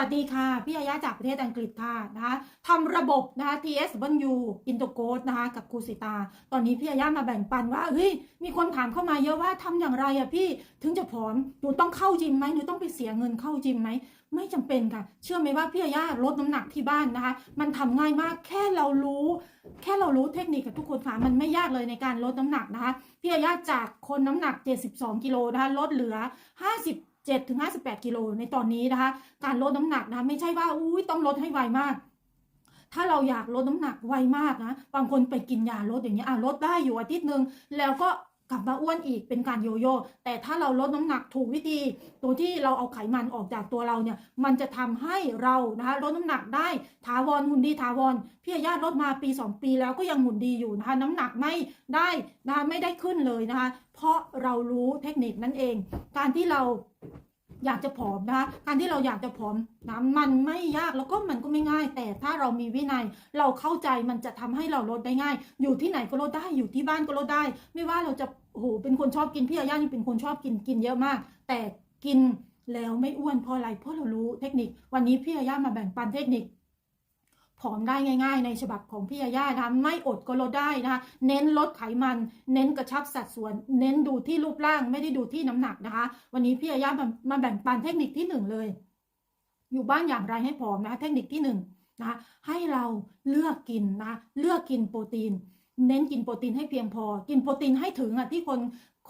วัสดีค่ะ พี่ยายาจากประเทศอังกฤษค่ะนะคะทำระบบนะคะ TSW i n t o c o d e นะคะกับครูสิตา ตอนนี้พี่ยายามาแบ่งปันว่าเฮ้ยมีคนถามเข้ามาเยอะว่าทำอย่างไรอะพี่ถึงจะผอมหนูต้องเข้าจิมไหมหนูต้องไปเสียเงินเข้าจิมไหมไม่จำเป็นค่ะ เชื่อไหมว่าพี่ยายาลดน้ำหนักที่บ้านนะคะ มันทำง่ายมากแค่เรารู้ แค่เรารู้เทคนิคกับทุกคนค่ะมันไม่ยากเลยในการลดน้ำหนักนะคะพี่ยายาจากคนน้ำหนัก 72กิโลนะคะลดเหลือ 50 7ถึง58 กิโลในตอนนี้นะคะ การลดน้ำหนักนะคะไม่ใช่ว่าอุ้ยต้องลดให้ไวมาก ถ้าเราอยากลดน้ำหนักไวมากนะบางคนไปกินยาลดอย่างเงี้ยอะลดได้อยู่อาทิตย์หนึ่งแล้วก็กลับมาอ้วนอีกเป็นการโยโย่แต่ถ้าเราลดน้ำหนักถูกวิธี ตัวที่เราเอาไขมันออกจากตัวเราเนี่ย มันจะทำให้เรานะคะลดน้ำหนักได้ถาวรหุ่นดีถาวรพี่อาญาลดมาปี 2 ปีแล้วก็ยังหุ่นดีอยู่นะคะน้ำหนักไม่ได้นะคะไม่ได้ขึ้นเลยนะคะเพราะเรารู้เทคนิคนั่นเอง การที่เรา อยากจะผอมนะคะการที่เราอยากจะผอมนะมันไม่ยากแล้วก็มันก็ไม่ง่าย แต่ถ้าเรามีวินัยเราเข้าใจมันจะทำให้เราลดได้ง่าย อยู่ที่ไหนก็ลดได้อยู่ที่บ้านก็ลดได้ ไม่ว่าเราจะโอ้โหเป็นคนชอบกินพี่อาญานี่เป็นคนชอบกินกินเยอะมาก แต่กินแล้วไม่อ้วนเพราะอะไรเพราะเรารู้เทคนิค วันนี้พี่อาญามาแบ่งปันเทคนิค ผอมได้ง่าย ๆ ในฉบับของพี่ยาย่านะไม่อดก็ลดได้นะคะเน้นลดไขมัน เน้นกระชับสัดส่วน เน้นดูที่รูปร่างไม่ได้ดูที่น้ำหนักนะคะ วันนี้พี่ยาย่ามามาแบ่งปันเทคนิคที่หนึ่งเลย อยู่บ้านอย่างไรให้ผอมนะคะเทคนิคที่หนึ่งนะะให้เราเลือกกินนะเลือกกินโปรตีนเน้นกินโปรตีนให้เพียงพอ กินโปรตีนให้ถึงอะที่คน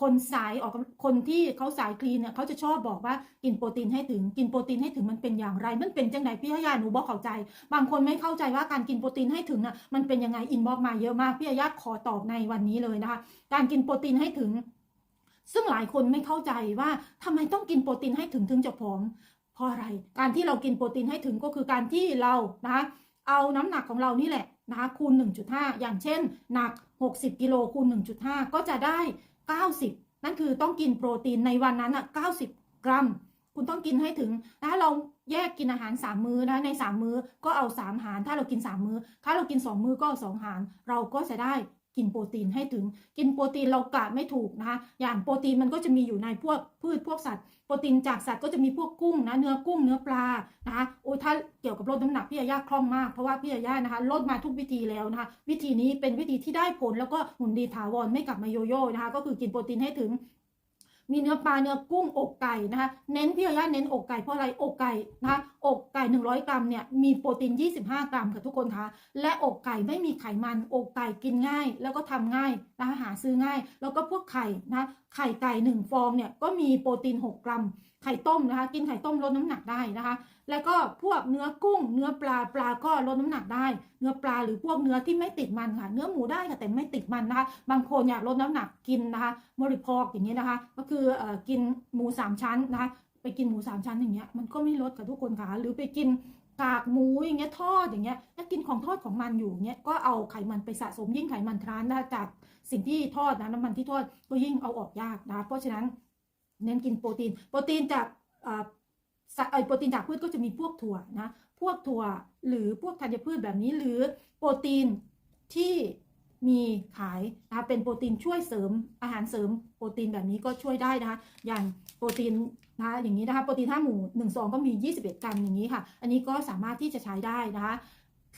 คนสายออกคนที่เขาสายคลีนเนี่ยเขาจะชอบบอกว่ากินโปรตีนให้ถึงกินโปรตีนให้ถึงมันเป็นอย่างไร มันเป็นจังไดพี่ยาหนูบอกเข้าใจ บางคนไม่เข้าใจว่าการกินโปรตีนให้ถึงอะมันเป็นยังไงอินบอกมาเยอะมากพี่ยาขอตอบในวันนี้เลยนะคะ การกินโปรตีนให้ถึง ซึ่งหลายคนไม่เข้าใจว่าทำไมต้องกินโปรตีนให้ถึงถึงจะผอมเพราะอะไร การที่เรากินโปรตีนให้ถึงก็คือการที่เรานะคะเอาน้ำหนักของเรานี่แหละนะคะคูณ 1.5 อย่างเช่น หนัก 60 กิโลคูณ 1.5 ก็จะได้ 90 นั่นคือต้องกินโปรตีนในวันนั้นอะ90 กรัม คุณต้องกินให้ถึงนะเราแยกกินอาหาร 3 มื้อนะใน 3 มื้อก็เอา 3 หาร ถ้าเรากิน 3 มื้อ ถ้าเรากิน 2 มื้อก็เอา2หาร เราก็จะได้ กินโปรตีนให้ถึง กินโปรตีนเรากะไม่ถูกนะคะ อย่างโปรตีนมันก็จะมีอยู่ในพวกพืชพวกสัตว์ โปรตีนจากสัตว์ก็จะมีพวกกุ้งนะ เนื้อกุ้ง เนื้อปลา นะคะโอ้ยถ้าเกี่ยวกับลดน้ำหนักพี่ยาย่าคล่องมาก เพราะว่าพี่ยาย่านะคะลดมาทุกวิธีแล้วนะคะ วิธีนี้เป็นวิธีที่ได้ผลแล้วก็หุ่นดีถาวรไม่กลับมาโยโย่นะคะ ก็คือกินโปรตีนให้ถึง มีเนื้อปลาเนื้อกุ้งอกไก่นะคะเน้นพี่ยาย่าเน้นอกไก่เพราะอะไรอกไก่นะคะอกไก่ 100 กรัมเนี่ยมีโปรตีน 25 กรัมค่ะทุกคนคะและอกไก่ไม่มีไขมันอกไก่กินง่าย แล้วก็ทำง่ายนะคะหาซื้อง่าย แล้วก็พวกไข่นะคะไข่ไก่1ฟองเนี่ยก็มีโปรตีน 6 กรัมไข่ต้มนะคะ กินไข่ต้มลดน้ำหนักได้นะคะ แล้วก็พวกเนื้อกุ้ง เนื้อปลาปลาก็ลดน้ำหนักได้ เนื้อปลาหรือพวกเนื้อที่ไม่ติดมันค่ะ เนื้อหมูได้ค่ะแต่ไม่ติดมันนะคะ บางคนอยากลดน้ำหนักกินนะคะบริโภคอย่างนี้นะคะ ก็คืออกินหมูสามชั้นนะคะ ไปกินหมูสามชั้นอย่างเงี้ยมันก็ไม่ลดค่ะทุกคนค่ะ หรือไปกินกากหมูอย่างเงี้ยทอดอย่างเงี้ยแล้วกินของทอดของมันอยู่เงี้ยก็เอาไขมันไปสะสมยิ่งไขมันทรานนะคะจากสิ่งที่ทอดนะน้ำมันที่ทอดก็ยิ่งเอาออกยากนะคะเพราะฉะนั้น เน้นกินโปรตีน โปรตีนจากสัตว์เอ่อโปรตีนจากพืชก็จะมีพวกถั่วนะ พวกถั่วหรือพวกธัญพืชแบบนี้ หรือโปรตีนที่มีขายนะคะเป็นโปรตีนช่วยเสริมอาหารเสริมโปรตีนแบบนี้ก็ช่วยได้นะคะ อย่างโปรตีนนะคะอย่างนี้นะคะโปรตีนห้าหมูหนึ่งซองก็มี 21 กรัมอย่างนี้ค่ะ อันนี้ก็สามารถที่จะใช้ได้นะคะ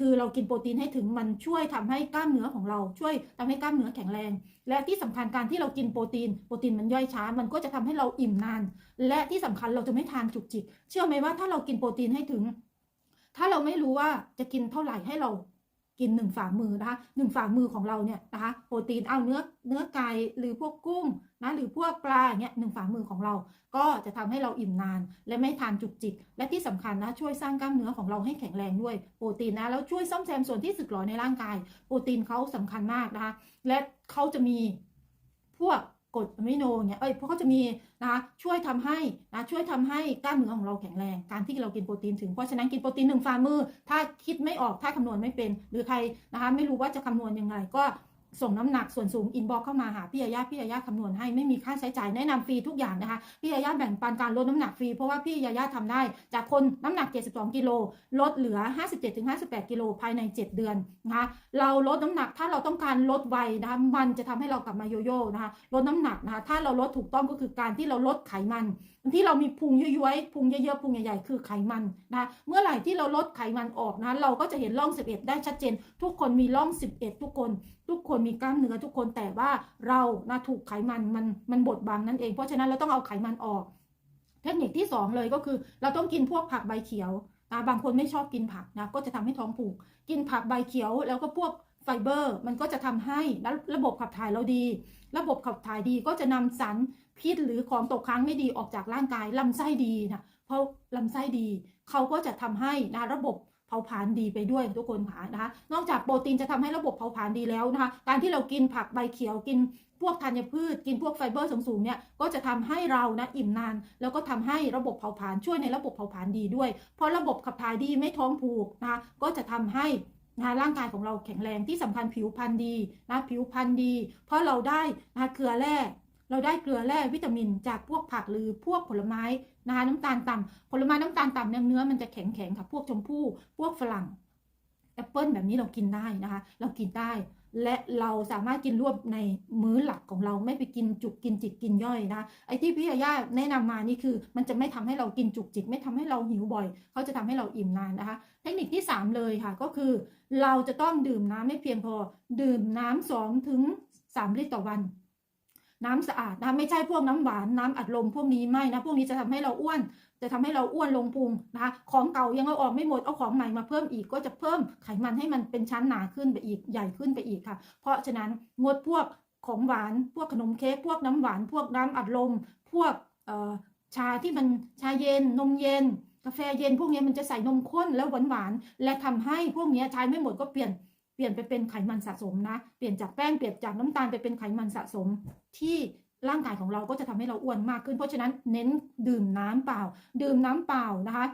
คือเรากินโปรตีนให้ถึงมันช่วยทำให้กล้ามเนื้อของเราช่วยทำให้กล้ามเนื้อแข็งแรง และที่สำคัญการที่เรากินโปรตีนโปรตีนมันย่อยช้า มันก็จะทำให้เราอิ่มนาน และที่สำคัญเราจะไม่ทานจุกจิก เชื่อไหมว่าถ้าเรากินโปรตีนให้ถึง ถ้าเราไม่รู้ว่าจะกินเท่าไหร่ให้เรา กินหนึ่งฝ่ามือนะคะหนึ่งฝ่ามือของเราเนี่ยนะคะโปรตีนเอาเนื้อเนื้อไก่หรือพวกกุ้งนะหรือพวกปลาอย่างเงี้ยหนึ่งฝ่ามือของเรา ก็จะทำให้เราอิ่มนาน และไม่ทานจุกจิก และที่สำคัญนะช่วยสร้างกล้ามเนื้อของเราให้แข็งแรงด้วยโปรตีนนะแล้วช่วยซ่อมแซมส่วนที่สึกหรอในร่างกาย โปรตีนเขาสำคัญมากนะคะและเขาจะมีพวก กรดอะมิโนเนี่ยเอ้ยเพราะเขาจะมีนะคะช่วยทำให้นะช่วยทำให้กล้ามเนื้อของเราแข็งแรง การที่เรากินโปรตีนถึงเพราะฉะนั้นกินโปรตีนหนึ่งฝ่ามือ ถ้าคิดไม่ออกถ้าคำนวณไม่เป็น หรือใครนะคะไม่รู้ว่าจะคำนวณยังไงก็ ส่งน้ำหนักส่วนสูงอินบ็อกเข้ามาหาพี่ยายาพี่ยายาคำนวณให้ไม่มีค่าใช้จ่ายแนะนำฟรีทุกอย่างนะคะพี่ยายาแบ่งปันการลดน้ำหนักฟรีเพราะว่าพี่ยายาทำได้ จากคนน้ำหนัก 72 กิโลลดเหลือ 57-58 กิโลภายใน 7 เดือนนะคะเราลดน้ำหนักถ้าเราต้องการลดไวนะคะมันจะทำให้เรากลับมาโยโย่นะคะลดน้ำหนักนะคะถ้าเราลดถูกต้องก็คือการที่เราลดไขมัน ที่เรามีพุงย้อยๆพุงเยอะๆพุงใหญ่ๆคือไขมันนะเมื่อไหร่ที่เราลดไขมันออกนะเราก็จะเห็นร่อง 11 ได้ชัดเจน ทุกคนมีร่อง 11 ทุกคน ทุกคนมีกล้ามเนื้อทุกคนแต่ว่าเรานะถูกไขมันมันมันบดบังนั่นเองเพราะฉะนั้นเราต้องเอาไขมันออก เทคนิคที่ 2 เลยก็คือ เราต้องกินพวกผักใบเขียวนะบางคนไม่ชอบกินผักนะก็จะทำให้ท้องผูก กินผักใบเขียวแล้วก็พวกไฟเบอร์มันก็จะทำให้ระบบขับถ่ายเราดี ระบบขับถ่ายดีก็จะนำสาร พิษหรือของตกค้างไม่ดีออกจากร่างกายลำไส้ดีนะเพราะลำไส้ดีเขาก็จะทำให้นะระบบเผาผลาญดีไปด้วยทุกคนค่ะนะคะนอกจากโปรตีนจะทำให้ระบบเผาผลาญดีแล้วนะคะการที่เรากินผักใบเขียวกินพวกธัญพืช กินพวกไฟเบอร์สูงๆเนี่ยก็จะทำให้เรานะอิ่มนาน แล้วก็ทำให้ระบบเผาผลาญช่วยในระบบเผาผลาญดีด้วย เพราะระบบขับถ่ายดีไม่ท้องผูกนะคะก็จะทำให้นะร่างกายของเราแข็งแรงที่สำคัญผิวพรรณดีนะผิวพรรณดี เพราะเราได้นะเกลือแร่ เราได้เกลือแร่วิตามินจากพวกผักหรือพวกผลไม้นะคะน้ำตาลต่ำผลไม้น้ำตาลต่ำเนี่ยเนื้อมันจะแข็งแข็งค่ะพวกชมพู่พวกฝรั่งแอปเปิลแบบนี้เรากินได้นะคะ เรากินได้ และเราสามารถกินรวบในมื้อหลักของเราไม่ไปกินจุกกินจิกกินย่อยนะไอ้ที่พี่ยาย่าแนะนำมานี่คือ มันจะไม่ทำให้เรากินจุกจิก ไม่ทำให้เราหิวบ่อย เขาจะทำให้เราอิ่มนานนะคะ เทคนิคที่ 3 เลยค่ะ ก็คือ เราจะต้องดื่มน้ำให้เพียงพอ ดื่มน้ำสองถึงสามลิตรต่อวัน น้ำสะอาดนะไม่ใช่พวกน้ำหวานน้ำอัดลมพวกนี้ไม่นะพวกนี้จะทำให้เราอ้วน จะทำให้เราอ้วนลงพุงนะคะของเก่ายังเอาออกไม่หมดเอาของใหม่มาเพิ่มอีกก็จะเพิ่มไขมันให้มันเป็นชั้นหนาขึ้นไปอีกใหญ่ขึ้นไปอีกค่ะ เพราะฉะนั้นงดพวกของหวานพวกขนมเค้กพวกน้ำหวาน พวกน้ำอัดลม พวกชาที่มันชาเย็นนมเย็น กาแฟเย็นพวกนี้มันจะใส่นมข้นแล้วหวานหวานๆและทำให้พวกนี้ใช้ไม่หมดก็เปลี่ยน เปลี่ยนไปเป็นไขมันสะสมนะ เปลี่ยนจากแป้งเปลี่ยนจากน้ำตาลไปเป็นไขมันสะสมที่ร่างกายของเราก็จะทำให้เราอ้วนมากขึ้น เพราะฉะนั้นเน้นดื่มน้ำเปล่า ดื่มน้ำเปล่านะคะ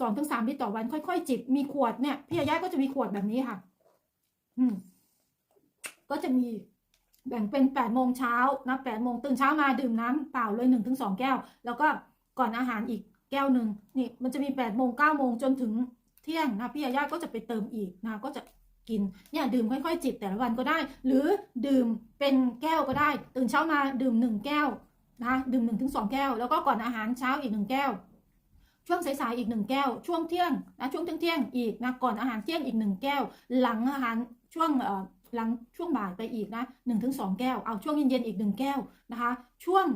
สองถึงสามลิตรต่อวันค่อยๆจิบมีขวดเนี่ยพี่ยาย่าก็จะมีขวดแบบนี้ค่ะ อืม ก็จะมีแบ่งเป็นแปดโมงเช้านะแปดโมงตื่นเช้ามาดื่มน้ำเปล่าเลยหนึ่งถึงสองแก้ว แล้วก็ก่อนอาหารอีกแก้วหนึ่งนี่ มันจะมีแปดโมงเก้าโมงจนถึงเที่ยงนะพี่ยาย่าก็จะไปเติมอีกนะก็จะ กินเนี่ยดื่มค่อยๆ จิบแต่ละวันก็ได้ หรือดื่มเป็นแก้วก็ได้ ตื่นเช้ามาดื่มหนึ่งแก้วนะดื่มหนึ่งถึงสองแก้ว แล้วก็ก่อนอาหารเช้าอีกหนึ่งแก้ว ช่วงสายๆอีกหนึ่งแก้ว ช่วงเที่ยงนะช่วงเที่ยงเที่ยงอีกนะก่อนอาหารเที่ยงอีกหนึ่งแก้ว หลังอาหารช่วงเอ่อหลังช่วงบ่ายไปอีกนะหนึ่งถึงสองแก้วเอาช่วงเย็นๆอีกหนึ่งแก้วนะคะ ช่วง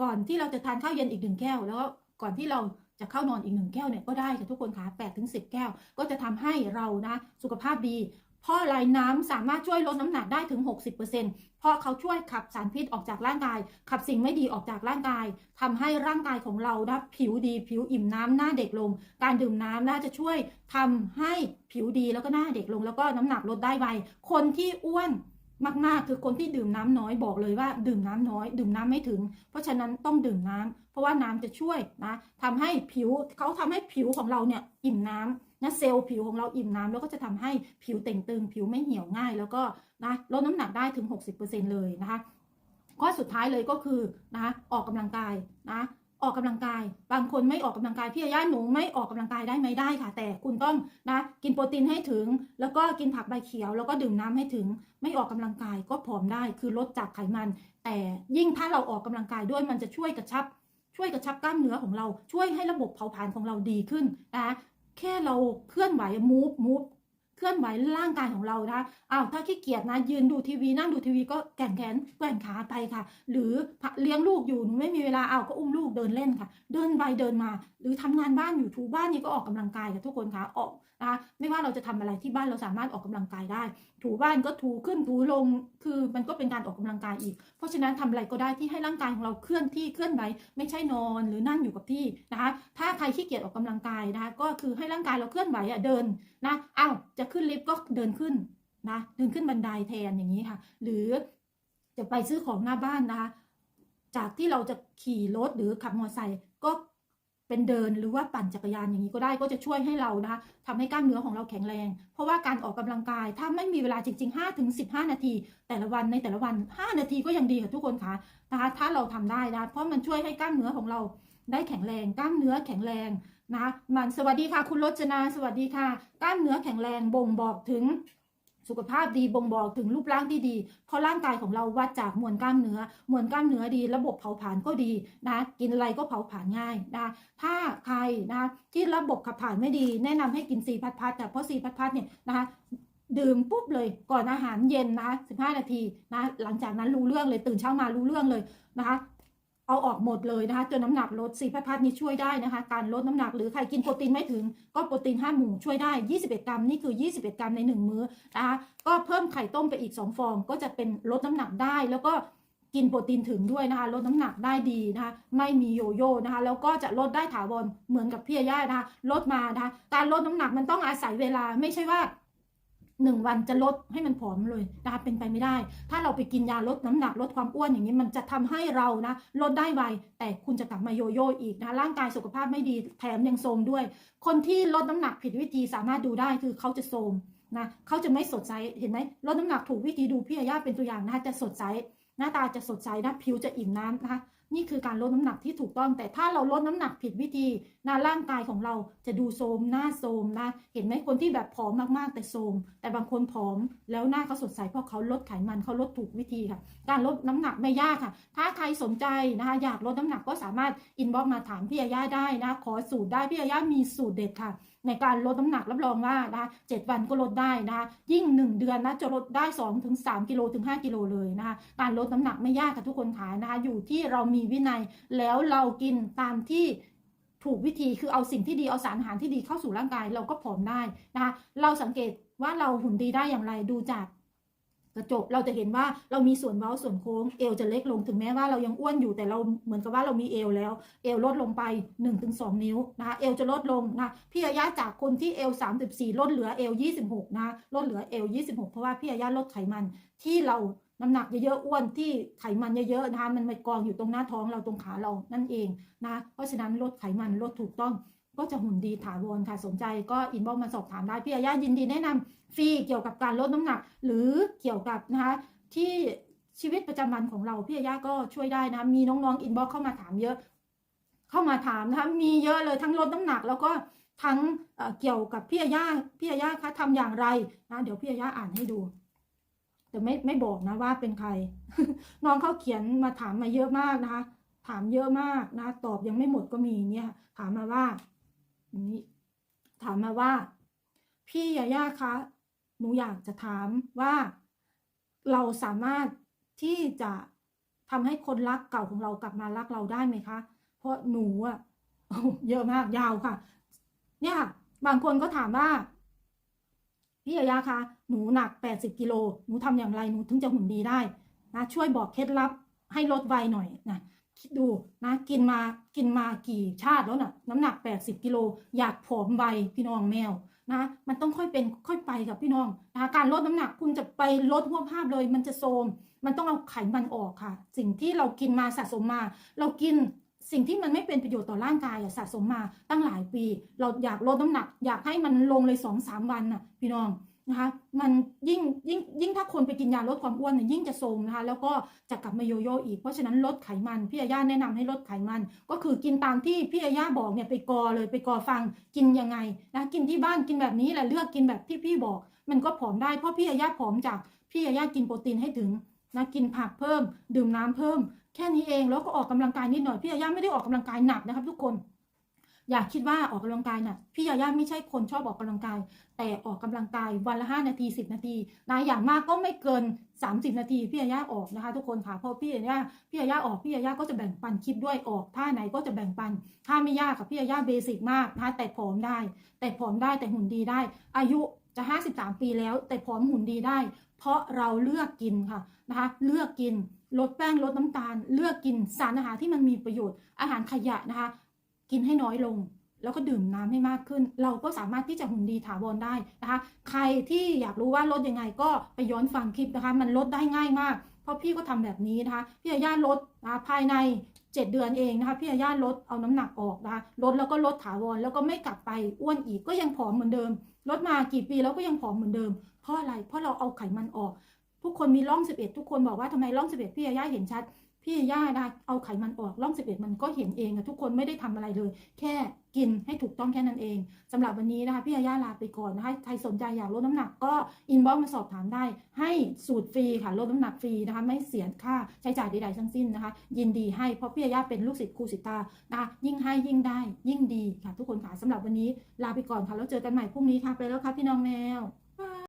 ก่อนที่เราจะทานข้าวเย็นอีกหนึ่งแก้ว แล้วก็ก่อนที่เราจะเข้านอนอีกหนึ่งแก้วเนี่ยก็ได้ค่ะทุกคนค่ะแปดถึงสิบแก้ว ก็จะทำให้เรานะสุขภาพดี เพราะอะไรน้ำสามารถช่วยลดน้ำหนักได้ถึง 60%เพราะเขาช่วยขับสารพิษออกจากร่างกาย ขับสิ่งไม่ดีออกจากร่างกายทำให้ร่างกายของเรานะผิวดีผิวอิ่มน้ำหน้าเด็กลง การดื่มน้ำน่าจะช่วยทำให้ผิวดีแล้วก็หน้าเด็กลง แล้วก็น้ำหนักลดได้ไวคนที่อ้วนมากๆ คือคนที่ดื่มน้ำน้อยบอกเลยว่า ดื่มน้ำน้อย ดื่มน้ำไม่ถึง เพราะฉะนั้นต้องดื่มน้ำเพราะว่าน้ำจะช่วยนะทำให้ผิวเขาทำให้ผิวของเราเนี่ยอิ่มน้ำ นะเซลล์ผิวของเราอิ่มน้ำแล้วก็จะทำให้ผิวเต่งตึง ผิวไม่เหี่ยวง่าย แล้วก็นะลดน้ำหนักได้ถึง 60%เลยนะคะข้อสุดท้ายเลยก็คือนะคะออกกำลังกายนะออกกำลังกาย บางคนไม่ออกกำลังกายพี่อาย่าหนูไม่ออกกำลังกายได้ไหมได้ค่ะ แต่คุณต้องนะกินโปรตีนให้ถึง แล้วก็กินผักใบเขียว แล้วก็ดื่มน้ำให้ถึง ไม่ออกกำลังกายก็ผอมได้ คือลดจากไขมัน แต่ยิ่งถ้าเราออกกำลังกายด้วยมันจะช่วยกระชับ ช่วยกระชับกล้ามเนื้อของเราช่วยให้ระบบเผาผลาญของเราดีขึ้นนะ แค่เราเคลื่อนไหว move move เคลื่อนไหวร่างกายของเรานะอ้าวถ้าขี้เกียจนะยืนดูทีวีนั่งดูทีวีก็แก่งแขนแกว่งขาไปค่ะ หรือเลี้ยงลูกอยู่หนูไม่มีเวลาอ้าวก็อุ้มลูกเดินเล่นค่ะ เดินไปเดินมา หรือทำงานบ้านอยู่ถูบ้านนี่ก็ออกกำลังกายค่ะทุกคนค่ะออก นะคะไม่ว่าเราจะทำอะไรที่บ้านเราสามารถออกกำลังกายได้ ถูบ้านก็ถูขึ้นถูลง คือมันก็เป็นการออกกำลังกายอีก เพราะฉะนั้นทำอะไรก็ได้ที่ให้ร่างกายของเราเคลื่อนที่เคลื่อนไหวไม่ใช่นอนหรือนั่งอยู่กับที่นะคะถ้าใครขี้เกียจออกกำลังกายนะคะก็คือให้ร่างกายเราเคลื่อนไหวอะเดินนะอ้าวจะขึ้นลิฟต์ก็เดินขึ้นนะเดินขึ้นบันไดแทนอย่างนี้ค่ะ หรือจะไปซื้อของหน้าบ้านนะคะจากที่เราจะขี่รถหรือขับมอเตอร์ไซค์ก็ เป็นเดินหรือว่าปั่นจักรยานอย่างนี้ก็ได้ก็จะช่วยให้เรานะคะทำให้กล้ามเนื้อของเราแข็งแรง เพราะว่าการออกกำลังกาย ถ้าไม่มีเวลาจริง ๆ5ถึง15 นาที แต่ละวันในแต่ละวัน 5 นาทีก็ยังดีค่ะทุกคนค่ะนะคะถ้าเราทำได้นะเพราะมันช่วยให้กล้ามเนื้อของเราได้แข็งแรงกล้ามเนื้อแข็งแรงนะมันสวัสดีค่ะ คุณรจนาสวัสดีค่ะ กล้ามเนื้อแข็งแรงบ่งบอกถึง สุขภาพดีบ่งบอกถึงรูปร่างที่ดี เพราะร่างกายของเราวัดจากมวลกล้ามเนื้อ มวลกล้ามเนื้อดี ระบบเผาผลาญก็ดีนะ กินอะไรก็เผาผลาญง่ายนะ ถ้าใครนะที่ระบบขับถ่ายไม่ดี แนะนำให้กินซีพัดพัดแต่เพราะซีพัดพัดเนี่ยนะคะดื่มปุ๊บเลยก่อนอาหารเย็นนะ15 นาทีนะหลังจากนั้นรู้เรื่องเลยตื่นเช้ามารู้เรื่องเลยนะคะ เอาออกหมดเลยนะคะจนน้ำหนักลดซีพัดพัดนี่ช่วยได้นะคะ การลดน้ำหนักหรือใครกินโปรตีนไม่ถึง ก็โปรตีน5หมู่ช่วยได้ 21 กรัมนี่คือ 21 กรัมใน 1 มื้อนะคะก็เพิ่มไข่ต้มไปอีก 2 ฟอง ก็จะเป็นลดน้ำหนักได้ แล้วก็กินโปรตีนถึงด้วยนะคะลดน้ำหนักได้ดีนะคะไม่มีโยโย่นะคะแล้วก็จะลดได้ถาวรเหมือนกับพี่ย่านะคะลดมานะคะการลดน้ำหนักมันต้องอาศัยเวลาไม่ใช่ว่า หนึ่งวันจะลดให้มันผอมเลยนะคะเป็นไปไม่ได้ ถ้าเราไปกินยาลดน้ำหนักลดความอ้วนอย่างนี้มันจะทำให้เรานะลดได้ไวแต่คุณจะกลับมาโยโย่อีกนะร่างกายสุขภาพไม่ดีแถมยังโทรมด้วย คนที่ลดน้ำหนักผิดวิธีสามารถดูได้คือเขาจะโทรมนะเขาจะไม่สดใสเห็นไหมลดน้ำหนักถูกวิธีดูพี่อาญาเป็นตัวอย่างนะคะจะสดใสหน้าตาจะสดใสนะผิวจะอิ่มน้ำนะคะ นี่คือการลดน้ำหนักที่ถูกต้อง แต่ถ้าเราลดน้ำหนักผิดวิธีนะร่างกายของเราจะดูโทมหน้าโทมนะ เห็นไหมคนที่แบบผอมมากๆแต่โทมแต่บางคนผอมแล้วหน้าเขาสดใสเพราะเขาลดไขมันเขาลดถูกวิธีค่ะ การลดน้ำหนักไม่ยากค่ะ ถ้าใครสนใจนะคะอยากลดน้ำหนักก็สามารถอินบ็อกมาถามพี่อาย่าได้นะขอสูตรได้พี่อาย่ามีสูตรเด็ดค่ะ ในการลดน้ำหนักรับรองว่านะคะเจ็ดวันก็ลดได้นะคะยิ่ง 1 เดือนนะจะลดได้2ถึง3กิโลถึง 5 กิโลเลยนะคะการลดน้ำหนักไม่ยากค่ะทุกคนขายนะคะอยู่ที่เรามีวินัยแล้วเรากินตามที่ถูกวิธีคือเอาสิ่งที่ดีเอาสารอาหารที่ดีเข้าสู่ร่างกายเราก็ผอมได้นะคะเราสังเกตว่าเราหุ่นดีได้อย่างไรดูจาก กระจกเราจะเห็นว่าเรามีส่วนเว้าส่วนโค้งเอวจะเล็กลงถึงแม้ว่าเรายังอ้วนอยู่แต่เราเหมือนกับว่าเรามีเอวแล้ว เอวลดลงไป 1-2 นิ้วนะคะเอวจะลดลงนะพี่อาญาจากคนที่เอว34 ลดเหลือเอว26นะลดเหลือเอว26 เพราะว่าพี่อาญาลดไขมันที่เราน้ำหนักเยอะๆอ้วนที่ไขมันเยอะๆนะคะมันไปกองอยู่ตรงหน้าท้องเราตรงขาเรานั่นเองนะเพราะฉะนั้นลดไขมันลดถูกต้อง ก็จะหุ่นดีถาวรค่ะสนใจก็อินบ็อกมาสอบถามได้พี่อาญายินดีแนะนำฟรีเกี่ยวกับการลดน้ำหนัก หรือเกี่ยวกับนะคะที่ชีวิตประจำวันของเราพี่อาญาก็ช่วยได้นะมีน้องๆอินบ็อกเข้ามาถามเยอะ เข้ามาถามนะคะมีเยอะเลยทั้งลดน้ำหนัก แล้วก็ทั้งเกี่ยวกับพี่อาญาพี่อาญาคะทำอย่างไรนะเดี๋ยวพี่อาญาอ่านให้ดูแต่ไม่ไม่บอกนะว่าเป็นใคร น้องเขาเขียนมาถามมาเยอะมากนะคะ ถามเยอะมากนะ ตอบยังไม่หมดก็มีเนี่ย ถามมาว่า นี้ ถามมาว่า พี่ยาย่าคะหนูอยากจะถามว่า เราสามารถที่จะทำให้คนรักเก่าของเรากลับมารักเราได้ไหมคะ เพราะหนูอะเยอะมากยาวค่ะ เนี่ยค่ะบางคนก็ถามว่าพี่ยายาคะหนูหนัก 80กิโลหนูทำอย่างไรหนูถึงจะหุ่นดีได้นะช่วยบอกเคล็ดลับให้ลดไวหน่อยนะ คิดดูนะกินมากินมากี่ชาติแล้วนะ่ะ น้ำหนัก 80กิโลอยากผอมไวพี่น้องแมวนะมันต้องค่อยเป็นค่อยไปกับพี่น้องนะการลดน้ำหนักคุณจะไปลดหัวภาพเลย มันจะโทมมันต้องเอาไขมันออกค่ะ สิ่งที่เรากินมาสะสมมา เรากินสิ่งที่มันไม่เป็นประโยชน์ต่อร่างกายอะสะสมมาตั้งหลายปี เราอยากลดน้ำหนัก อยากให้มันลงเลยสองสามวันน่ะ พี่น้อง นะคะมันยิ่งยิ่งยิ่งถ้าคนไปกินยาลดความอ้วนเนี่ยยิ่งจะโทรมนะคะแล้วก็จะกลับมาโยโย่อีกเพราะฉะนั้นลดไขมันพี่อาย่าแนะนำให้ลดไขมัน ก็คือกินตามที่พี่อาย่าบอกเนี่ยไปกอเลยไปกอฟังกินยังไงนะกินที่บ้านกินแบบนี้แหละเลือกกินแบบที่พี่บอก มันก็ผอมได้เพราะพี่อาย่าผอมจากพี่อาย่ากินโปรตีนให้ถึงนะกินผักเพิ่ม ดื่มน้ำเพิ่ม แค่นี้เองแล้วก็ออกกำลังกายนิดหน่อยพี่ยาย่าไม่ได้ออกกำลังกายหนักนะครับ ทุกคน อย่าคิดว่าออกกำลังกายหนักพี่ยาย่าไม่ใช่คนชอบออกกำลังกาย แต่ออกกำลังกายวันละ5นาที10 นาทีนะอย่างมากก็ไม่เกิน 30 นาทีพี่ยาย่าออกนะคะ ทุกคนค่ะเพราะพี่ยาย่าพี่ยาย่าออกพี่ยาย่าก็จะแบ่งปันคลิปด้วยออกท่าไหนก็จะแบ่งปันถ้าไม่ยากกับพี่ยาย่าเบสิกมากนะคะแต่ผอมได้ แต่ผอมได้แต่หุ่นดีได้ อายุจะ 53 ปีแล้ว แต่ผอมหุ่นดีได้ เพราะเราเลือกกินค่ะนะคะเลือกกินลดแป้งลดน้ำตาล เลือกกินสารอาหารที่มันมีประโยชน์อาหารขยะนะคะ กินให้น้อยลง แล้วก็ดื่มน้ำให้มากขึ้น เราก็สามารถที่จะหุ่นดีถาวรได้นะคะ ใครที่อยากรู้ว่าลดยังไงก็ไปย้อนฟังคลิปนะคะ มันลดได้ง่ายมาก เพราะพี่ก็ทำแบบนี้นะคะ พี่อาย่าลดนะภายใน 7 เดือนเองนะคะพี่อาย่าลดเอาน้ำหนักออกนะคะลดแล้วก็ลดถาวรแล้วก็ไม่กลับไปอ้วนอีกก็ยังผอมเหมือนเดิม ลดมากี่ปีแล้วก็ยังผอมเหมือนเดิม เพราะอะไรเพราะเราเอาไขมันออกทุกคนมีร่อง 11 ทุกคนบอกว่าทำไมร่อง 11 พี่อาย่าเห็นชัด พี่ย่านะเอาไขมันออกร่อง11มันก็เห็นเองอะทุกคนไม่ได้ทำอะไรเลย แค่กินให้ถูกต้องแค่นั้นเองสำหรับวันนี้นะคะพี่ย่าลาไปก่อนนะคะใครสนใจอยากลดน้ำหนักก็อินบ็อกมาสอบถามได้ ให้สูตรฟรีค่ะลดน้ำหนักฟรีนะคะไม่เสียค่าใช้จ่ายใดๆทั้งสิ้นนะคะ ยินดีให้เพราะพี่ย่าเป็นลูกศิษย์ครูสิตานะคะยิ่งให้ยิ่งได้ยิ่งดีค่ะทุกคนค่ะสำหรับวันนี้ลาไปก่อนค่ะแล้วเจอกันใหม่พรุ่งนี้ค่ะไปแล้วค่ะพี่น้องแมว